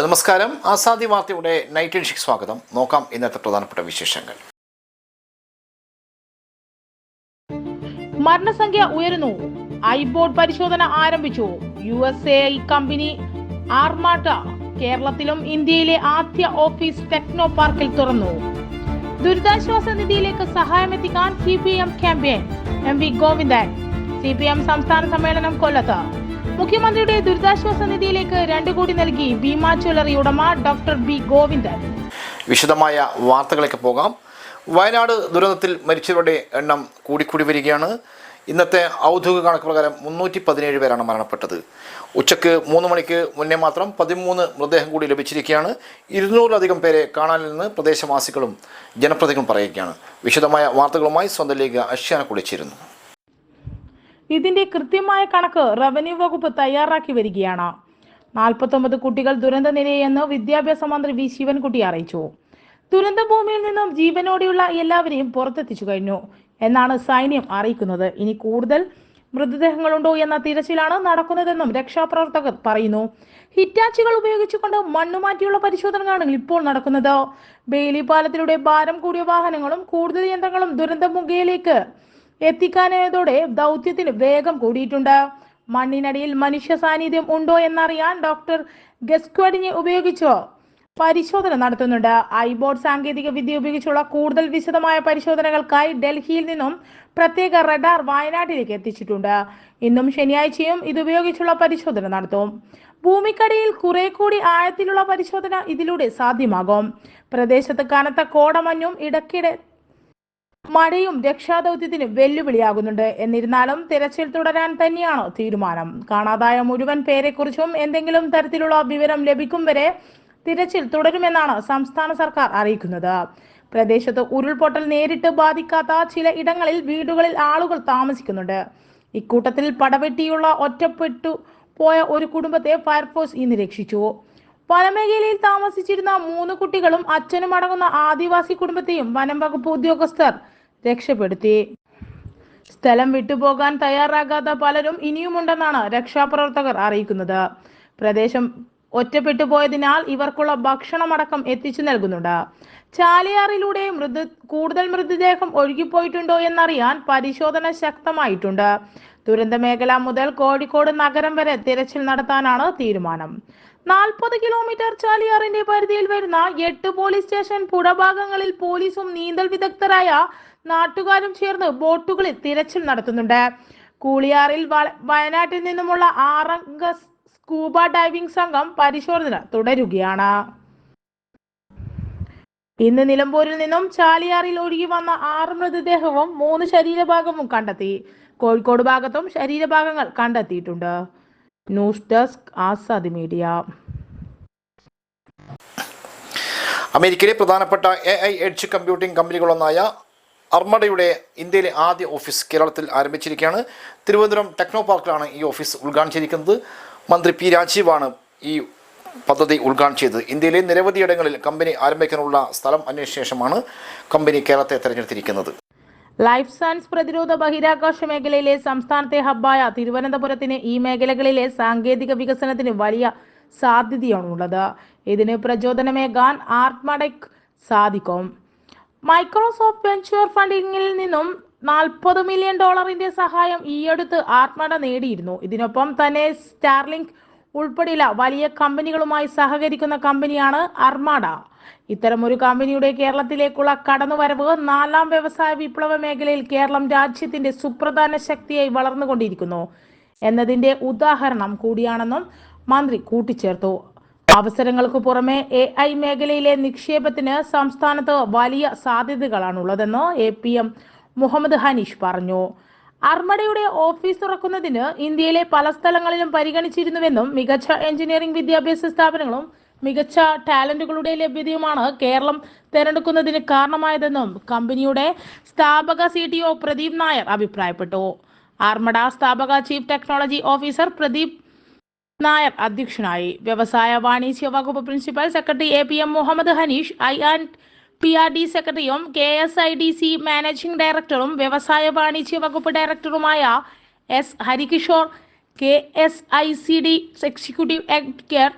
നമസ്കാരം. ആസാദി വാർത്തയുടെ നൈറ്റ് എഡിഷയ്ക്ക് സ്വാഗതം. നോക്കാം ഇന്നത്തെ പ്രധാനപ്പെട്ട വിശേഷങ്ങൾ. മരണസംഖ്യ ഉയരുന്നു. ഐബോർഡ് പരിശോധന ആരംഭിച്ചു. U S A company Armada കേരളത്തിലും ഇന്ത്യയിലെ ആദ്യ ഓഫീസ് ടെക്നോ പാർക്കിൽ തുറന്നു. ദുരിതാശ്വാസ നിധിയിലേക്ക് സഹായമെത്തിക്കാൻ C P M campaign. M V Govindan. C P M സംസ്ഥാന സമ്മേളനം കൊല്ലത്ത്. മുഖ്യമന്ത്രിയുടെ ദുരിതാശ്വാസ നിധിയിലേക്ക് രണ്ടു കോടി നൽകി ഭീമാ ജ്വല്ലറി ഉടമ ഡോക്ടർ ബി ഗോവിന്ദൻ. വിശദമായ വാർത്തകളിലേക്ക് പോകാം. വയനാട് ദുരന്തത്തിൽ മരിച്ചവരുടെ എണ്ണം കൂടിക്കൂടി വരികയാണ്. ഇന്നത്തെ ഔദ്യോഗിക കണക്ക് പ്രകാരം മുന്നൂറ്റി പതിനേഴ് പേരാണ് മരണപ്പെട്ടത്. ഉച്ചയ്ക്ക് മൂന്ന് മണിക്ക് മുന്നേ മാത്രം പതിമൂന്ന് മൃതദേഹം കൂടി ലഭിച്ചിരിക്കുകയാണ്. ഇരുന്നൂറിലധികം പേരെ കാണാനില്ലെന്ന് പ്രദേശവാസികളും ജനപ്രതിനിധികളും പറയുകയാണ്. വിശദമായ വാർത്തകളുമായി സ്വന്തം ലീഗ് അഷ്യാന കുളിച്ചിരുന്നു ഇതിന്റെ കൃത്യമായ കണക്ക് റവന്യൂ വകുപ്പ് തയ്യാറാക്കി വരികയാണ്. നാൽപ്പത്തൊമ്പത് കുട്ടികൾ ദുരന്ത നിലയെന്ന് വിദ്യാഭ്യാസ മന്ത്രി വി ശിവൻകുട്ടി അറിയിച്ചു. ദുരന്ത ഭൂമിയിൽ നിന്നും ജീവനോടെയുള്ള എല്ലാവരെയും പുറത്തെത്തിച്ചു കഴിഞ്ഞു എന്നാണ് സൈന്യം അറിയിക്കുന്നത്. ഇനി കൂടുതൽ മൃതദേഹങ്ങളുണ്ടോ എന്ന തിരച്ചിലാണ് നടക്കുന്നതെന്നും രക്ഷാപ്രവർത്തകർ പറയുന്നു. ഹിറ്റാച്ചികൾ ഉപയോഗിച്ചുകൊണ്ട് മണ്ണുമാറ്റിയുള്ള പരിശോധനകളാണ് ഇപ്പോൾ നടക്കുന്നത്. ബെയിലി പാലത്തിലൂടെ ഭാരം കൂടിയ വാഹനങ്ങളും കൂടുതൽ യന്ത്രങ്ങളും ദുരന്തമുഖയിലേക്ക് എത്തിക്കാനായതോടെ ദൗത്യത്തിന് വേഗം കൂടിയിട്ടുണ്ട്. മണ്ണിനടിയിൽ മനുഷ്യ സാന്നിധ്യം ഉണ്ടോ എന്നറിയാൻ ഡോക്ടർ ഗസ്ക്വാഡിനെ ഉപയോഗിച്ച് പരിശോധന നടത്തുന്നുണ്ട്. ഐബോർഡ് സാങ്കേതിക വിദ്യ ഉപയോഗിച്ചുള്ള കൂടുതൽ വിശദമായ പരിശോധനകൾക്കായി ഡൽഹിയിൽ നിന്നും പ്രത്യേക റഡാർ വയനാട്ടിലേക്ക് എത്തിച്ചിട്ടുണ്ട്. ഇന്നും ശനിയാഴ്ചയും ഇതുപയോഗിച്ചുള്ള പരിശോധന നടത്തും. ഭൂമിക്കടിയിൽ കുറെ കൂടി ആഴത്തിലുള്ള പരിശോധന ഇതിലൂടെ സാധ്യമാകും. പ്രദേശത്ത് കനത്ത കോടമഞ്ഞും ഇടയ്ക്കിടെ മഴയും രക്ഷാദൌത്യത്തിന് വെല്ലുവിളിയാകുന്നുണ്ട്. എന്നിരുന്നാലും തിരച്ചിൽ തുടരാൻ തന്നെയാണ് തീരുമാനം. കാണാതായ മുഴുവൻ പേരെക്കുറിച്ചും എന്തെങ്കിലും തരത്തിലുള്ള വിവരം ലഭിക്കും വരെ തിരച്ചിൽ തുടരുമെന്നാണ് സംസ്ഥാന സർക്കാർ അറിയിക്കുന്നത്. പ്രദേശത്ത് ഉരുൾപൊട്ടൽ നേരിട്ട് ബാധിക്കാത്ത ചില ഇടങ്ങളിൽ വീടുകളിൽ ആളുകൾ താമസിക്കുന്നുണ്ട്. ഇക്കൂട്ടത്തിൽ പടവെട്ടിയുള്ള ഒറ്റപ്പെട്ടു പോയ ഒരു കുടുംബത്തെ ഫയർഫോഴ്സ് ഇന്ന് രക്ഷിച്ചു. വനമേഖലയിൽ താമസിച്ചിരുന്ന മൂന്ന് കുട്ടികളും അച്ഛനും അടങ്ങുന്ന ആദിവാസി കുടുംബത്തെയും വനം വകുപ്പ് ഉദ്യോഗസ്ഥർ രക്ഷപ്പെടുത്തി. സ്ഥലം വിട്ടുപോകാൻ തയ്യാറാകാത്ത പലരും ഇനിയുമുണ്ടെന്നാണ് രക്ഷാപ്രവർത്തകർ അറിയിക്കുന്നത്. പ്രദേശം ഒറ്റപ്പെട്ടു പോയതിനാൽ ഇവർക്കുള്ള ഭക്ഷണമടക്കം എത്തിച്ചു നൽകുന്നുണ്ട്. ചാലിയാറിലൂടെ മൃത കൂടുതൽ മൃതദേഹം ഒഴുകിപ്പോയിട്ടുണ്ടോ എന്നറിയാൻ പരിശോധന ശക്തമായിട്ടുണ്ട്. ദുരന്ത മേഖല മുതൽ കോഴിക്കോട് നഗരം വരെ തിരച്ചിൽ നടത്താനാണ് തീരുമാനം. നാൽപ്പത് കിലോമീറ്റർ ചാലിയാറിന്റെ പരിധിയിൽ വരുന്ന എട്ട് പോലീസ് സ്റ്റേഷൻ പുഴഭാഗങ്ങളിൽ പോലീസും നീന്തൽ വിദഗ്ധരായ നാട്ടുകാരും ചേർന്ന് ബോട്ടുകളിൽ തിരച്ചിൽ നടത്തുന്നുണ്ട്. കൂളിയാറിൽ വയനാട്ടിൽ നിന്നുമുള്ള ആറംഗ സ്കൂബ ഡൈവിംഗ് സംഘം പരിശോധന തുടരുകയാണ്. ഇന്ന് നിലമ്പൂരിൽ നിന്നും ചാലിയാറിൽ ഒഴുകി വന്ന ആറ് മൃതദേഹവും മൂന്ന് ശരീരഭാഗവും കണ്ടെത്തി. കോഴിക്കോട് ഭാഗത്തും ശരീരഭാഗങ്ങൾ കണ്ടെത്തിയിട്ടുണ്ട്. News desk Azadi media. അമേരിക്കയിലെ പ്രധാനപ്പെട്ട എ ഐ എഡ്ജ് കമ്പ്യൂട്ടിംഗ് കമ്പനികളൊന്നായ അർമഡയുടെ ഇന്ത്യയിലെ ആദ്യ ഓഫീസ് കേരളത്തിൽ ആരംഭിച്ചിരിക്കുകയാണ്. തിരുവനന്തപുരം ടെക്നോ പാർക്കിലാണ് ഈ ഓഫീസ് ഉദ്ഘാടനം ചെയ്തിരിക്കുന്നത്. മന്ത്രി പി രാജീവാണ് ഈ പദ്ധതി ഉദ്ഘാടനം ചെയ്തത്. ഇന്ത്യയിലെ നിരവധിയിടങ്ങളിൽ കമ്പനി ആരംഭിക്കാനുള്ള സ്ഥലം അന്വേഷിച്ച ശേഷമാണ് കമ്പനി കേരളത്തെ തെരഞ്ഞെടുത്തിരിക്കുന്നത്. ലൈഫ് സയൻസ് പ്രതിരോധ ബഹിരാകാശ മേഖലയിലെ സംസ്ഥാനത്തെ ഹബ്ബായ തിരുവനന്തപുരത്തിന് ഈ മേഖലകളിലെ സാങ്കേതിക വികസനത്തിന് വലിയ സാധ്യതയാണുള്ളത്. ഇതിന് പ്രചോദനമേകാൻ ആർട്ട്മടയ്ക്ക് സാധിക്കും. മൈക്രോസോഫ്റ്റ് വെഞ്ചർ ഫണ്ടിങ്ങിൽ നിന്നും നാൽപ്പത് മില്യൺ ഡോളറിന്റെ സഹായം ഈയടുത്ത് ആത്മട നേടിയിരുന്നു. ഇതിനൊപ്പം തന്നെ സ്റ്റാർലിങ്ക് ഉൾപ്പെടെയുള്ള വലിയ കമ്പനികളുമായി സഹകരിക്കുന്ന കമ്പനിയാണ് അർമാഡ. ഇത്തരമൊരു കമ്പനിയുടെ കേരളത്തിലേക്കുള്ള കടന്നുവരവ് നാലാം വ്യവസായ വിപ്ലവ മേഖലയിൽ കേരളം രാജ്യത്തിന്റെ സുപ്രധാന ശക്തിയായി വളർന്നുകൊണ്ടിരിക്കുന്നു എന്നതിന്റെ ഉദാഹരണം കൂടിയാണെന്നും മന്ത്രി കൂട്ടിച്ചേർത്തു. അവസരങ്ങൾക്ക് പുറമെ എ ഐ മേഖലയിലെ നിക്ഷേപത്തിന് സംസ്ഥാനത്ത് വലിയ സാധ്യതകളാണുള്ളതെന്ന് A P M Muhammad Hanish പറഞ്ഞു. അർമഡയുടെ ഓഫീസ് തുറക്കുന്നതിന് ഇന്ത്യയിലെ പല സ്ഥലങ്ങളിലും പരിഗണിച്ചിരുന്നുവെന്നും മികച്ച എഞ്ചിനീയറിംഗ് വിദ്യാഭ്യാസ സ്ഥാപനങ്ങളും മികച്ച ടാലന്റുകളുടെ ലഭ്യതയുമാണ് കേരളം തിരഞ്ഞെടുക്കുന്നതിന് കാരണമായതെന്നും കമ്പനിയുടെ സ്ഥാപക C T O Pradeep Nair അഭിപ്രായപ്പെട്ടു. ആർമഡ സ്ഥാപക chief technology officer Pradeep Nair അധ്യക്ഷനായി. വ്യവസായ വാണിജ്യ വകുപ്പ് principal secretary A P M Muhammad Hanish I and P R D സെക്രട്ടറിയും K S I D C managing ഡയറക്ടറും വ്യവസായ വാണിജ്യ വകുപ്പ് ഡയറക്ടറുമായ S Harikishore K S I C D executive editor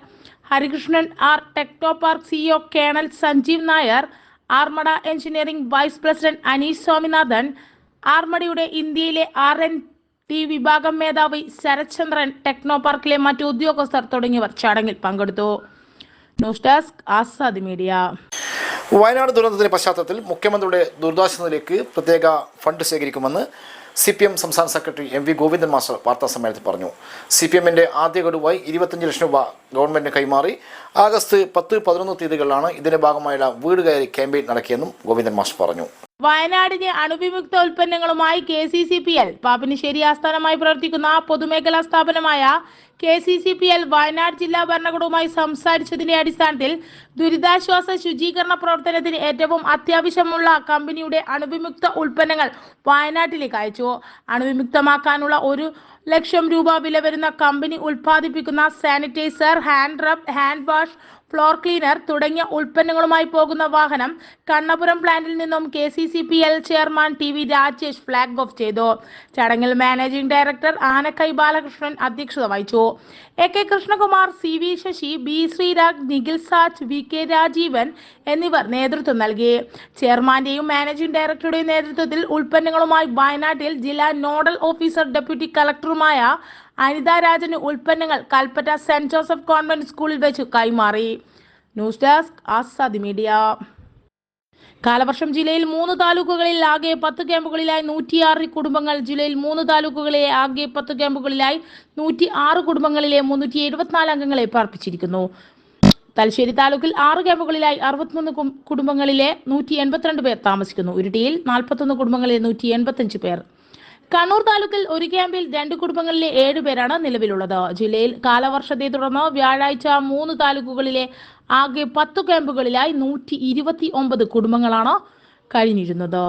Harikrishnan R Technopark CEO colonel Sanjeev Nair Armada engineering vice president Aneesh Swaminathan ആർമഡയുടെ ഇന്ത്യയിലെ R N T വിഭാഗം മേധാവി Sarathchandran techno പാർക്കിലെ മറ്റു ഉദ്യോഗസ്ഥർ തുടങ്ങിയവർ ചടങ്ങിൽ പങ്കെടുത്തു. News desk Azad media. Wayanad ദുരന്തത്തിന്റെ പശ്ചാത്തലത്തിൽ മുഖ്യമന്ത്രിയുടെ ദുരിതാശ്വാസത്തിലേക്ക് പ്രത്യേക ഫണ്ട് ശേഖരിക്കുമെന്ന് സി പി എം സംസ്ഥാന secretary M V Govindan master വാർത്താ സമ്മേളനത്തിൽ പറഞ്ഞു. സി പി എമ്മിന്റെ ആദ്യ ഗഡുവായി ഇരുപത്തഞ്ച് ലക്ഷം രൂപ ഗവൺമെന്റിന് കൈമാറി. ആഗസ്റ്റ് പത്ത് പതിനൊന്ന് തീയതികളിലാണ് ഇതിന്റെ ഭാഗമായുള്ള വീട് കയറി ക്യാമ്പയിൻ നടക്കിയെന്നും ഗോവിന്ദൻ മാസ്റ്റർ പറഞ്ഞു. വയനാടിന്റെ അണുവിമുക്ത ഉൽപ്പന്നങ്ങളുമായി K C C P L Pappinissery ആസ്ഥാനമായി പ്രവർത്തിക്കുന്ന പൊതുമേഖലാ സ്ഥാപനമായ K C C P L Wayanad ജില്ലാ ഭരണകൂടവുമായി സംസാരിച്ചതിന്റെ അടിസ്ഥാനത്തിൽ ദുരിതാശ്വാസ ശുചീകരണ പ്രവർത്തനത്തിന് ഏറ്റവും അത്യാവശ്യമുള്ള കമ്പനിയുടെ അണുവിമുക്ത ഉൽപ്പന്നങ്ങൾ വയനാട്ടിലേക്ക് അയച്ചു. അണുവിമുക്തമാക്കാനുള്ള ഒരു ലക്ഷം രൂപ വില വരുന്ന കമ്പനി ഉൽപ്പാദിപ്പിക്കുന്ന sanitizer hand rub hand wash floor cleaner തുടങ്ങിയ ഉൽപ്പന്നങ്ങളുമായി പോകുന്ന വാഹനം കണ്ണപുരം പ്ലാന്റിൽ നിന്നും K C C P L chairman T V Rajesh flag off ചെയ്തു. ചടങ്ങിൽ മാനേജിംഗ് ഡയറക്ടർ ആനക്കൈ ബാലകൃഷ്ണൻ അധ്യക്ഷത വഹിച്ചു. A K Krishnakumar C V Sasi B Sreerag Nikhil Saj V K Rajeevan എന്നിവർ നേതൃത്വം നൽകി. ചെയർമാന്റെയും മാനേജിംഗ് ഡയറക്ടറുടെയും നേതൃത്വത്തിൽ ഉൽപ്പന്നങ്ങളുമായി വയനാട്ടിൽ ജില്ലാ നോഡൽ ഓഫീസർ ഡെപ്യൂട്ടി കളക്ടറുമായ അനിത രാജന് ഉൽപ്പന്നങ്ങൾ കൽപ്പറ്റ സെന്റ് ജോസഫ് കോൺവെന്റ് സ്കൂളിൽ വെച്ച് കൈമാറി. News desk Azadi media. കാലവർഷം ജില്ലയിൽ മൂന്ന് താലൂക്കുകളിൽ ആകെ പത്ത് ക്യാമ്പുകളിലായി നൂറ്റിയാറ് കുടുംബങ്ങൾ. ജില്ലയിൽ മൂന്ന് താലൂക്കുകളെ ആകെ പത്ത് ക്യാമ്പുകളിലായി നൂറ്റി ആറ് കുടുംബങ്ങളിലെ മുന്നൂറ്റി എഴുപത്തിനാല് അംഗങ്ങളെ പാർപ്പിച്ചിരിക്കുന്നു. തലശ്ശേരി താലൂക്കിൽ ആറ് ക്യാമ്പുകളിലായി അറുപത്തിമൂന്ന് കുടുംബങ്ങളിലെ നൂറ്റി എൺപത്തിരണ്ട് പേർ താമസിക്കുന്നു. ഉരുട്ടിയിൽ നാൽപ്പത്തൊന്ന് കുടുംബങ്ങളിലെ നൂറ്റി എൺപത്തഞ്ച് പേർ കണ്ണൂർ താലൂക്കിൽ ഒരു ക്യാമ്പിൽ രണ്ട് കുടുംബങ്ങളിലെ ഏഴ് പേരാണ് നിലവിലുള്ളത്. ജില്ലയിൽ കാലവർഷത്തെ തുടർന്ന് വ്യാഴാഴ്ച മൂന്ന് താലൂക്കുകളിലെ ആകെ പത്തു ക്യാമ്പുകളിലായി നൂറ്റി ഇരുപത്തി ഒമ്പത് കുടുംബങ്ങളാണ് കഴിഞ്ഞിരുന്നത്.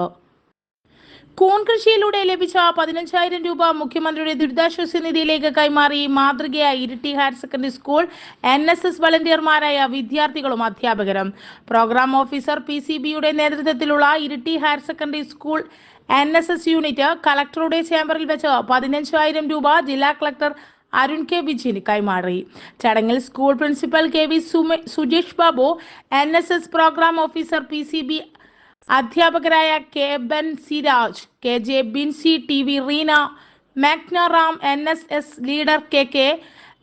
കൂൺ കൃഷിയിലൂടെ ലഭിച്ച പതിനഞ്ചായിരം രൂപ മുഖ്യമന്ത്രിയുടെ ദുരിതാശ്വാസ നിധിയിലേക്ക് കൈമാറി മാതൃകയായി Iritty higher secondary school N S S വളണ്ടിയർമാരായ വിദ്യാർത്ഥികളും അധ്യാപകരും. പ്രോഗ്രാം ഓഫീസർ പി സി ബിയുടെ നേതൃത്വത്തിലുള്ള Iritty higher secondary school N S S unit കളക്ടറുടെ ചേംബറിൽ വെച്ച് പതിനഞ്ചായിരം രൂപ ജില്ലാ കളക്ടർ അരുൺ കെ വിജയന് കൈമാറി. ചടങ്ങിൽ school principal K V Sujesh Babu N S S programme officer P C B അധ്യാപകരായ K ബൻ Siraj K J Bincy T V Reena Magna Ram N S S leader K K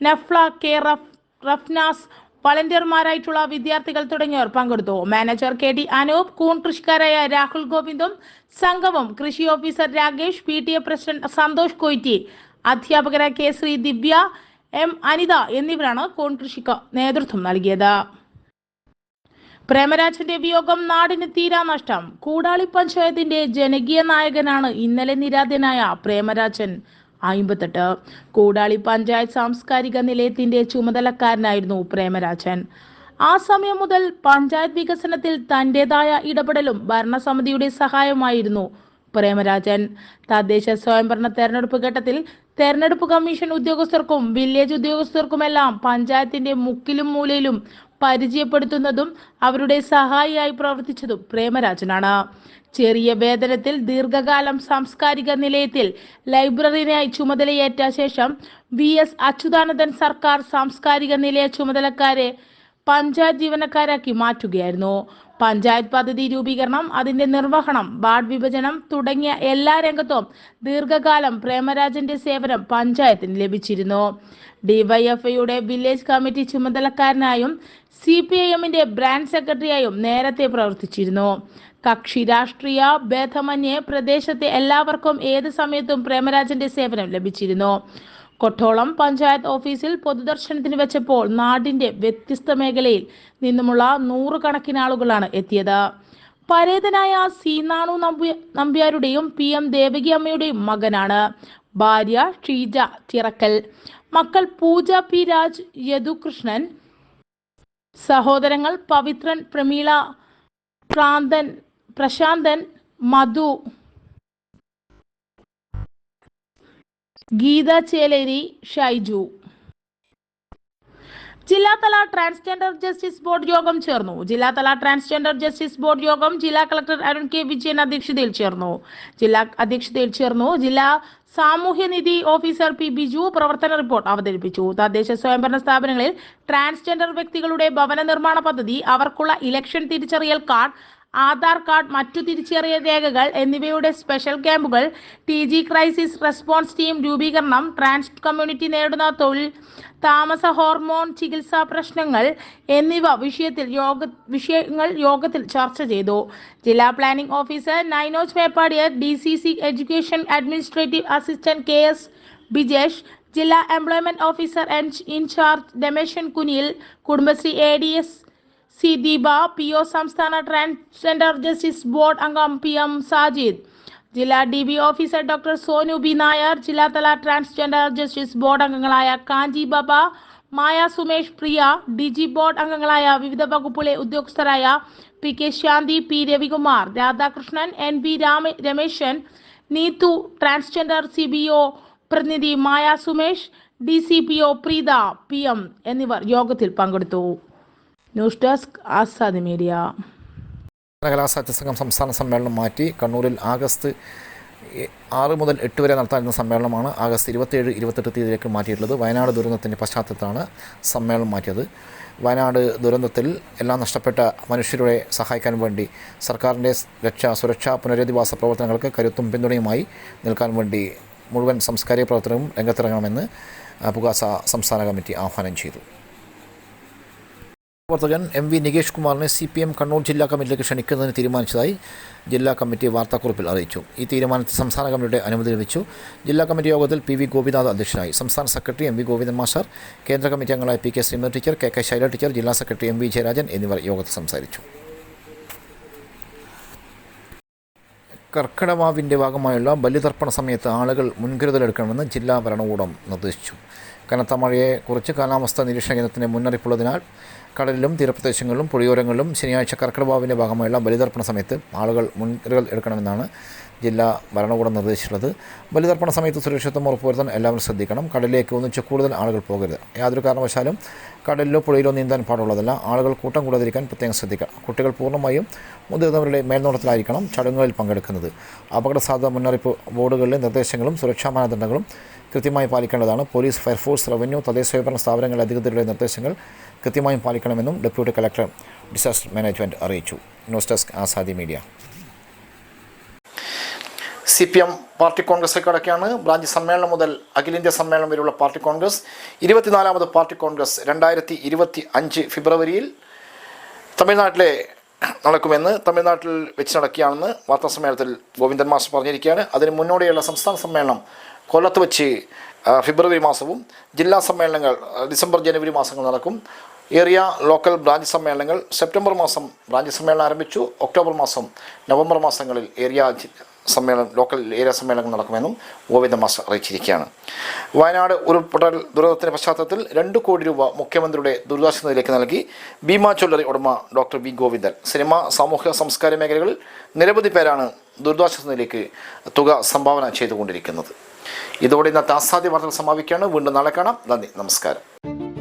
Nafla K rough Rafnas വളണ്ടിയർമാരായിട്ടുള്ള വിദ്യാർത്ഥികൾ തുടങ്ങിയവർ പങ്കെടുത്തു. Manager K D Anoop കൂൺ കൃഷിക്കാരായ രാഹുൽ ഗോവിന്ദും സംഘവും കൃഷി officer Rakesh P T A president Santhosh Koitty അധ്യാപകരായ കെ ശ്രീ ദിവ്യ എം അനിത എന്നിവരാണ് കോൺ കൃഷിക്ക് നേതൃത്വം നൽകിയത്. പ്രേമരാജന്റെ വിയോഗം നാടിന് തീരാ നഷ്ടം. കൂടാളി പഞ്ചായത്തിന്റെ ജനകീയ നായകനാണ് ഇന്നലെ നിരാധനായ പ്രേമരാജൻ. അയിമ്പത്തെട്ട് കൂടാളി പഞ്ചായത്ത് സാംസ്കാരിക നിലയത്തിന്റെ ചുമതലക്കാരനായിരുന്നു പ്രേമരാജൻ. ആ സമയം മുതൽ പഞ്ചായത്ത് വികസനത്തിൽ തന്റേതായ ഇടപെടലും ഭരണസമിതിയുടെ സഹായമായിരുന്നു പ്രേമരാജൻ. തദ്ദേശ സ്വയംഭരണ തെരഞ്ഞെടുപ്പ് ഘട്ടത്തിൽ തെരഞ്ഞെടുപ്പ് കമ്മീഷൻ ഉദ്യോഗസ്ഥർക്കും വില്ലേജ് ഉദ്യോഗസ്ഥർക്കുമെല്ലാം പഞ്ചായത്തിന്റെ മുക്കിലും മൂലയിലും പരിചയപ്പെടുത്തുന്നതും അവരുടെ സഹായിയായി പ്രവർത്തിച്ചതും പ്രേമരാജനാണ്. ചെറിയ വേതനത്തിൽ ദീർഘകാലം സാംസ്കാരിക നിലയത്തിൽ ലൈബ്രറിനായി ചുമതലയേറ്റ ശേഷം വി എസ് അച്യുതാനന്ദൻ സർക്കാർ സാംസ്കാരിക നിലയ ചുമതലക്കാരെ പഞ്ചായത്ത് ജീവനക്കാരാക്കി മാറ്റുകയായിരുന്നു. പഞ്ചായത്ത് പദ്ധതി രൂപീകരണം അതിന്റെ നിർവഹണം വാർഡ് വിഭജനം തുടങ്ങിയ എല്ലാ രംഗത്തും ദീർഘകാലം പ്രേമരാജന്റെ സേവനം പഞ്ചായത്തിന് ലഭിച്ചിരുന്നു. ഡിവൈഎഫ്ഐയുടെ വില്ലേജ് കമ്മിറ്റി ചുമതലക്കാരനായും സി പി ഐ എമ്മിന്റെ ബ്രാഞ്ച് സെക്രട്ടറിയായും നേരത്തെ പ്രവർത്തിച്ചിരുന്നു. കക്ഷി രാഷ്ട്രീയ ഭേദമന്യേ പ്രദേശത്തെ എല്ലാവർക്കും ഏത് സമയത്തും പ്രേമരാജന്റെ സേവനം ലഭിച്ചിരുന്നു. കൊട്ടോളം പഞ്ചായത്ത് ഓഫീസിൽ പൊതുദർശനത്തിന് വെച്ചപ്പോൾ നാടിന്റെ വ്യത്യസ്ത മേഖലയിൽ നിന്നുമുള്ള നൂറുകണക്കിന് ആളുകളാണ് എത്തിയത്. പരേതനായ സീനാണു നമ്പി നമ്പ്യാരുടെയും പി എം ദേവകി അമ്മയുടെയും മകനാണ്. ഭാര്യ ഷീജ ചിറക്കൽ. മക്കൾ പൂജ പി രാജ് യദുകൃഷ്ണൻ സഹോദരങ്ങൾ പവിത്രൻ പ്രമീള പ്രാന്തൻ പ്രശാന്തൻ മധു ഗീത ചേലേരി ഷൈജു. ജില്ലാതല ട്രാൻസ്ജെൻഡർ ജസ്റ്റിസ് ബോർഡ് യോഗം ചേർന്നു. ജില്ലാതല ട്രാൻസ്ജെൻഡർ ജസ്റ്റിസ് ബോർഡ് യോഗം ജില്ലാ കളക്ടർ അരുൺ കെ വിജയൻ അധ്യക്ഷതയിൽ ചേർന്നു. ജില്ലാ അധ്യക്ഷതയിൽ ചേർന്നു ജില്ലാ സാമൂഹ്യനിധി ഓഫീസർ പി ബിജു പ്രവർത്തന റിപ്പോർട്ട് അവതരിപ്പിച്ചു. തദ്ദേശ സ്വയംഭരണ സ്ഥാപനങ്ങളിൽ ട്രാൻസ്ജെൻഡർ വ്യക്തികളുടെ ഭവന നിർമ്മാണ പദ്ധതി അവർക്കുള്ള ഇലക്ഷൻ തിരിച്ചറിയൽ കാർഡ് ആധാർ കാർഡ് മറ്റു തിരിച്ചറിയ രേഖകൾ എന്നിവയുടെ സ്പെഷ്യൽ ക്യാമ്പുകൾ T G crisis response team രൂപീകരണം ട്രാൻസ് കമ്മ്യൂണിറ്റി നേടുന്ന തൊഴിൽ താമസ ഹോർമോൺ ചികിത്സാ പ്രശ്നങ്ങൾ എന്നിവ വിഷയത്തിൽ യോഗ വിഷയങ്ങൾ യോഗത്തിൽ ചർച്ച ചെയ്തു. ജില്ലാ planning officer Nainoj മേപ്പാടിയർ D C C education administrative assistant K S Bijesh ജില്ലാ employment officer in charge Rameshan Kuniyil Kudumbashree A D S C Deepa P O സംസ്ഥാന ട്രാൻസ്ജെൻഡർ ജസ്റ്റിസ് ബോർഡ് അംഗം പി എം സാജിദ്. ജില്ലാ D B officer doctor Sonu B Nair ജില്ലാതല transgender justice board അംഗങ്ങളായ Kanchi Baba Maya Sumesh Priya D G board അംഗങ്ങളായ വിവിധ വകുപ്പിലെ ഉദ്യോഗസ്ഥരായ P K Shanthi P Ravikumar Radhakrishnan N B Rama Rameshan Neethu transgender C B O പ്രതിനിധി Maya Sumesh D C P O Preetha P M എന്നിവർ യോഗത്തിൽ പങ്കെടുത്തു. News desk Azad media. കലാസാഹിത്യ സംഘം സംസ്ഥാന സമ്മേളനം മാറ്റി കണ്ണൂരിൽ ആഗസ്റ്റ് ആറ് മുതൽ എട്ട് വരെ നടത്താനിരുന്ന സമ്മേളനമാണ് ആഗസ്റ്റ് ഇരുപത്തിയേഴ് ഇരുപത്തെട്ട് തീയതിയിലേക്ക് മാറ്റിയിട്ടുള്ളത്. വയനാട് ദുരന്തത്തിന്റെ പശ്ചാത്തലത്തിലാണ് സമ്മേളനം മാറ്റിയത്. വയനാട് ദുരന്തത്തിൽ എല്ലാം നഷ്ടപ്പെട്ട മനുഷ്യരെ സഹായിക്കാൻ വേണ്ടി സർക്കാരിന്റെ രക്ഷാ സുരക്ഷാ പുനരധിവാസ പ്രവർത്തനങ്ങൾക്ക് കരുത്തും പിന്തുണയുമായി നിൽക്കാൻ വേണ്ടി മുഴുവൻ സംസ്കാരിക പ്രവർത്തനവും രംഗത്തിറങ്ങണമെന്ന് പുകാസ സംസ്ഥാന കമ്മിറ്റി ആഹ്വാനം ചെയ്തു. പ്രവർത്തകൻ എം വി നികേഷ് കുമാറിനെ സി പി എം കണ്ണൂർ ജില്ലാ കമ്മിറ്റിയിലേക്ക് ക്ഷണിക്കുന്നതിന് തീരുമാനിച്ചതായി ജില്ലാ കമ്മിറ്റി വാർത്താക്കുറിപ്പിൽ അറിയിച്ചു. ഈ തീരുമാനത്തിൽ സംസ്ഥാന കമ്മിറ്റിയുടെ അനുമതി ലഭിച്ചു. ജില്ലാ കമ്മിറ്റി യോഗത്തിൽ പി വി ഗോപിനാഥ് അധ്യക്ഷനായി. സംസ്ഥാന secretary M V Govindan master കേന്ദ്ര കമ്മിറ്റി അംഗങ്ങളായ P K Sreemathi teacher K K Shaila teacher ജില്ലാ സെക്രട്ടറി എം വി ജയരാജൻ എന്നിവർ യോഗത്തിൽ സംസാരിച്ചു. കർക്കിടവാവിന്റെ ഭാഗമായുള്ള ബലിതർപ്പണ സമയത്ത് ആളുകൾ മുൻകരുതലെടുക്കണമെന്ന് ജില്ലാ ഭരണകൂടം നിർദ്ദേശിച്ചു. കനത്ത മഴയെ മഴയെക്കുറിച്ച് കാലാവസ്ഥാ നിരീക്ഷണ കേന്ദ്രത്തിന്റെ മുന്നറിയിപ്പുള്ളതിനാൽ കടലിലും തീരപ്രദേശങ്ങളിലും പുഴയോരങ്ങളിലും ശനിയാഴ്ച കർക്കിടമാവിന്റെ ഭാഗമായുള്ള ബലിതർപ്പണ സമയത്ത് ആളുകൾ മുൻകരുതൽ എടുക്കണമെന്നാണ് ജില്ലാ ഭരണകൂടം നിർദ്ദേശിച്ചിട്ടുള്ളത്. ബലിതർപ്പണ സമയത്ത് സുരക്ഷിതത്വം ഉറപ്പുവരുത്താൻ എല്ലാവരും ശ്രദ്ധിക്കണം. കടലിലേക്ക് ഒന്നിച്ച് കൂടുതൽ ആളുകൾ പോകരുത്. യാതൊരു കാരണവശാലും കടലിലോ പുഴയിലോ നീന്താൻ പാടുള്ളതല്ല. ആളുകൾ കൂട്ടം കൂടാതിരിക്കാൻ പ്രത്യേകം ശ്രദ്ധിക്കണം കുട്ടികൾ പൂർണമായും മുതിർന്നവരുടെ മേൽനോട്ടത്തിലായിരിക്കണം ചടങ്ങുകളിൽ പങ്കെടുക്കുന്നത്. അപകട സാധ്യത മുന്നറിയിപ്പ് ബോർഡുകളിലെ നിർദ്ദേശങ്ങളും സുരക്ഷാ മാനദണ്ഡങ്ങളും കൃത്യമായി പാലിക്കേണ്ടതാണ്. പോലീസ് ഫയർഫോഴ്സ് റവന്യൂ തദ്ദേശ സ്വയംഭരണ സ്ഥാപനങ്ങളുടെ അധികൃതരുടെ നിർദ്ദേശങ്ങൾ കൃത്യമായും പാലിക്കണമെന്നും ഡെപ്യൂട്ടി കളക്ടർ ഡിസാസ്റ്റർ മാനേജ്മെന്റ് അറിയിച്ചു. News desk Azadi Media. C P M party കോൺഗ്രസിലേക്ക് കടക്കുകയാണ്. ബ്രാഞ്ച് സമ്മേളനം മുതൽ അഖിലേന്ത്യാ സമ്മേളനം വരെയുള്ള പാർട്ടി കോൺഗ്രസ്. ഇരുപത്തിനാലാമത് പാർട്ടി കോൺഗ്രസ് രണ്ടായിരത്തി ഇരുപത്തി അഞ്ച് ഫെബ്രുവരിയിൽ തമിഴ്നാട്ടിലെ നടക്കുമെന്ന് തമിഴ്നാട്ടിൽ വെച്ച് നടക്കുകയാണെന്ന് വാർത്താ സമ്മേളനത്തിൽ ഗോവിന്ദൻ മാസ്റ്റർ പറഞ്ഞിരിക്കുകയാണ്. അതിന് മുന്നോടിയുള്ള സംസ്ഥാന സമ്മേളനം കൊല്ലത്ത് വെച്ച് ഫെബ്രുവരി മാസവും ജില്ലാ സമ്മേളനങ്ങൾ ഡിസംബർ ജനുവരി മാസങ്ങൾ നടക്കും. ഏറിയ ലോക്കൽ ബ്രാഞ്ച് സമ്മേളനങ്ങൾ സെപ്റ്റംബർ മാസം ബ്രാഞ്ച് സമ്മേളനം ആരംഭിച്ചു. ഒക്ടോബർ മാസം നവംബർ മാസങ്ങളിൽ ഏരിയ സമ്മേളനം ലോക്കൽ ഏരിയ സമ്മേളനങ്ങൾ നടക്കുമെന്നും ഗോവിന്ദ മാസ്റ്റർ അറിയിച്ചിരിക്കുകയാണ്. വയനാട് ഉരുൾപൊട്ടൽ ദുരന്തത്തിന്റെ പശ്ചാത്തലത്തിൽ രണ്ട് കോടി രൂപ മുഖ്യമന്ത്രിയുടെ ദുരിതാശ്വാസ നിധിയിലേക്ക് നൽകി. ഭീമ ചൊല്ലറി ഉടമ ഡോക്ടർ വി ഗോവിന്ദൻ. സിനിമ സാമൂഹ്യ സംസ്കാര മേഖലകളിൽ നിരവധി പേരാണ് ദുരിതാശ്വാസ നിധിയിലേക്ക് തുക സംഭാവന ചെയ്തുകൊണ്ടിരിക്കുന്നത്. ഇതോടെ ഇന്നത്തെ അസാധ്യ വാർത്തകൾ സമാപിക്കുകയാണ്. വീണ്ടും നാളെ കാണാം. നന്ദി. നമസ്കാരം.